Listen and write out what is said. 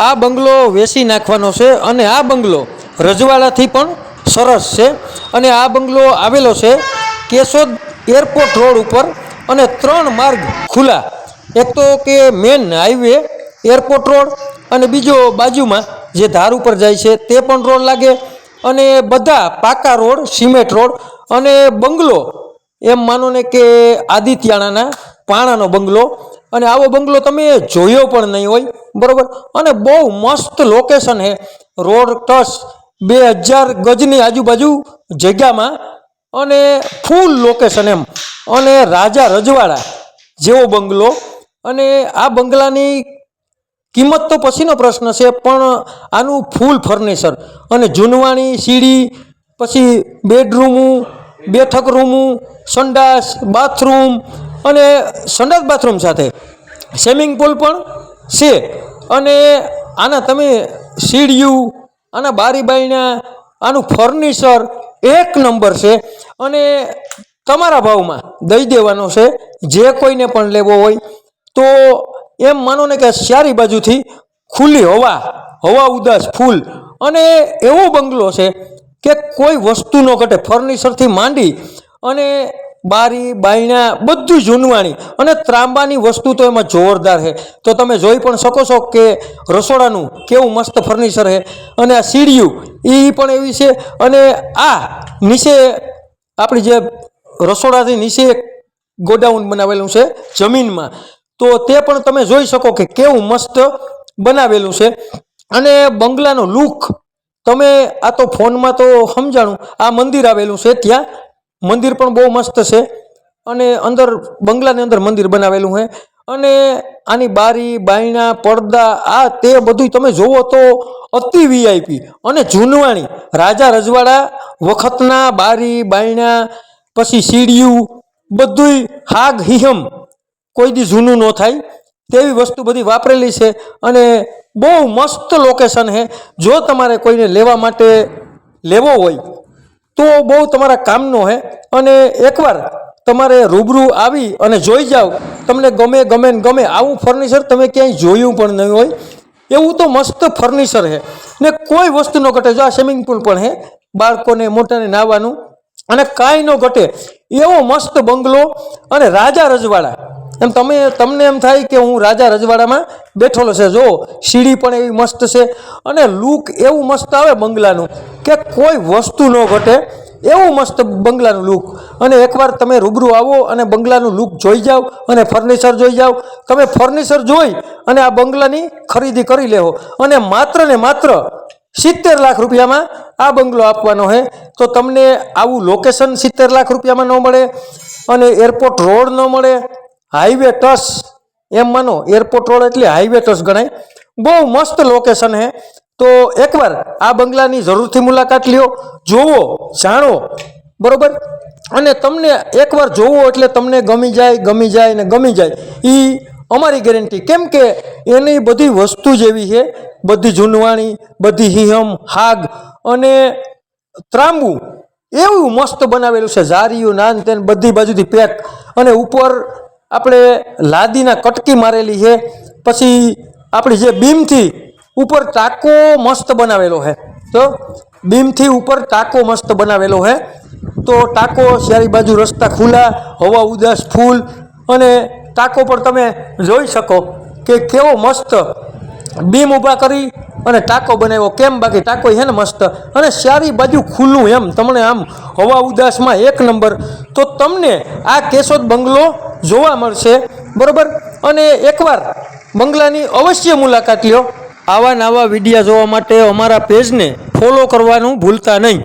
આ બંગલો વેચી નાખવાનો છે અને આ બંગલો રજવાડાથી પણ સરસ છે. અને આ બંગલો આવેલો છે કેશોદ એરપોર્ટ રોડ ઉપર અને ત્રણ માર્ગ ખુલ્લા. એક તો કે મેન હાઈવે, એરપોર્ટ રોડ અને બીજો બાજુમાં જે ધાર ઉપર જાય છે તે પણ રોડ લાગે. અને બધા પાકા રોડ, સિમેન્ટ રોડ અને બંગલો. એમ માનો ને કે આદિત્યાણાના પાણાનો બંગલો અને આવો બંગલો તમે જોયો પણ નહીં હોય, બરાબર? અને બહુ મસ્ત લોકેશન છે. રોડ ટચ બે હજાર ગજની આજુબાજુ જગ્યામાં અને ફૂલ લોકેશન એમ. અને રાજા રજવાડા જેવો બંગલો. અને આ બંગલાની કિંમત તો પછીનો પ્રશ્ન છે, પણ આનું ફૂલ ફર્નિચર અને જૂનવાણી સીડી, પછી બેડરૂમું બેઠક રૂમું સંડાસ બાથરૂમ અને સંડાસ બાથરૂમ સાથે. સ્વિમિંગ પુલ પણ છે. અને આના તમે સીડિયું, આના બારી બાયણા આનું ફર્નિચર એક નંબર છે. અને તમારા ભાવમાં દઈ દેવાનો છે. જે કોઈને પણ લેવો હોય, તો એમ માનો ને કે ચારી બાજુથી ખુલ્લી હવા હવા ઉદાસ ફૂલ. અને એવો બંગલો છે કે કોઈ વસ્તુ ન ઘટે, ફર્નિચરથી માંડી અને બારી, બાયણા, બધું જૂનવાણી અને ત્રાંબાની વસ્તુ તો એમાં જોરદાર છે. તો તમે જોઈ પણ શકો છો કે રસોડાનું કેવું મસ્ત ફર્નિચર છે. અને આ સીડિયું એ પણ એવી છે. અને આ નીચે આપણી જે રસોડાથી નીચે ગોડાઉન બનાવેલું છે જમીનમાં. તો તે પણ તમે જોઈ શકો કે કેવું મસ્ત બનાવેલું છે. અને બંગલાનો લુક, તમે આ તો ફોનમાં તો સમજાણું, આ મંદિર આવેલું છે ત્યાં. મંદિર પણ બહુ મસ્ત છે. અને અંદર બંગલાની અંદર મંદિર બનાવેલું છે. અને આની બારી, બાયણા, પડદા, આ તે બધું તમે જોવો તો અતિ વીઆઈપી અને જૂનવાણી, રાજા રજવાડા, વખતના બારી, બાયણા, પછી સીડિયું, બધુંય હાગ હિહમ. કોઈ દી જૂનું ન થાય. તેવી વસ્તુ બધી વાપરેલી છે. અને બહુ મસ્ત લોકેશન છે. જો તમારે કોઈને લેવા માટે લેવો હોય તો બહુ તમારા કામનો છે અને એકવાર તમારે રૂબરૂ આવી અને જોઈ જાઓ. તમને ગમે ગમે ને ગમે આવું ફર્નિચર તમે ક્યાંય જોયું પણ નહીં હોય. એવું તો મસ્ત ફર્નિચર છે ને કોઈ વસ્તુ ન ઘટે. જો આ સ્વિમિંગ પુલ પણ છે બાળકોને, મોટાને નાહવાનું. અને કાંઈ ન ઘટે. એવો મસ્ત બંગલો અને રાજા રજવાડા એમ તમે, તમને એમ થાય કે હું રાજા રજવાડામાં બેઠેલો છે. જો, સીડી પણ એવી મસ્ત છે અને લુક એવું મસ્ત આવે બંગલાનું કે કોઈ વસ્તુ ન ઘટે, એવું મસ્ત બંગલાનું લુક. અને એકવાર તમે રૂબરૂ આવો અને બંગલાનું લુક જોઈ જાઓ અને ફર્નિચર જોઈ જાઓ. તમે ફર્નિચર જોઈ અને આ બંગલાની ખરીદી કરી લેવો અને માત્ર ને માત્ર સિત્તેર લાખ રૂપિયામાં આ બંગલો આપવાનો છે તો તમને આવું લોકેશન સિત્તેર લાખ રૂપિયામાં ન મળે અને એરપોર્ટ રોડ ન મળે. હાઈવે ટચ એમ માનો, એરપોર્ટ રોડ એટલે હાઈવે ટચ ગણાય. બહુ મસ્ત લોકેશન હે. તો એકવાર આ બંગલાની જરૂરથી મુલાકાત લ્યો જોવો જાણો, બરોબર? અને તમને એકવાર જોવો એટલે તમને ગમી જાય ગમી જાય ને ગમી જાય. એ અમારી ગેરંટી. કેમ કે એની બધી વસ્તુ જેવી છે, બધી જૂનવાણી, બધી હિહમ, હાગ અને ત્રાંબુ એવું મસ્ત બનાવેલું છે. ઝારીયું, નાન તેન બધી બાજુથી પેક. અને ઉપર આપણે લાદીના કટકી મારેલી છે, પછી આપણી જે બીમથી ઉપર ટાંકો મસ્ત બનાવેલો છે. તો બીમથી ઉપર ટાંકો મસ્ત બનાવેલો છે. તો ટાંકો ચારી બાજુ રસ્તા ખુલ્લા, હવા ઉદાસ, ફૂલ, અને ટાંકો પર તમે જોઈ શકો કે કેવો મસ્ત બીમ ઊભા કરી અને ટાંકો બનાવ્યો. કેમ? બાકી ટાંકો છે ને મસ્ત. અને ચારી બાજુ ખુલ્લું એમ. તમને આમ હવા ઉદાસમાં એક નંબર. તો તમને આ કેશોદ બંગલો જોવા મળશે. બરાબર? અને એકવાર બંગલાની અવશ્ય મુલાકાત લ્યો આવા નવા વિડીયા જોવા માટે અમારા પેજને ફોલો કરવાનું ભૂલતા નહીં.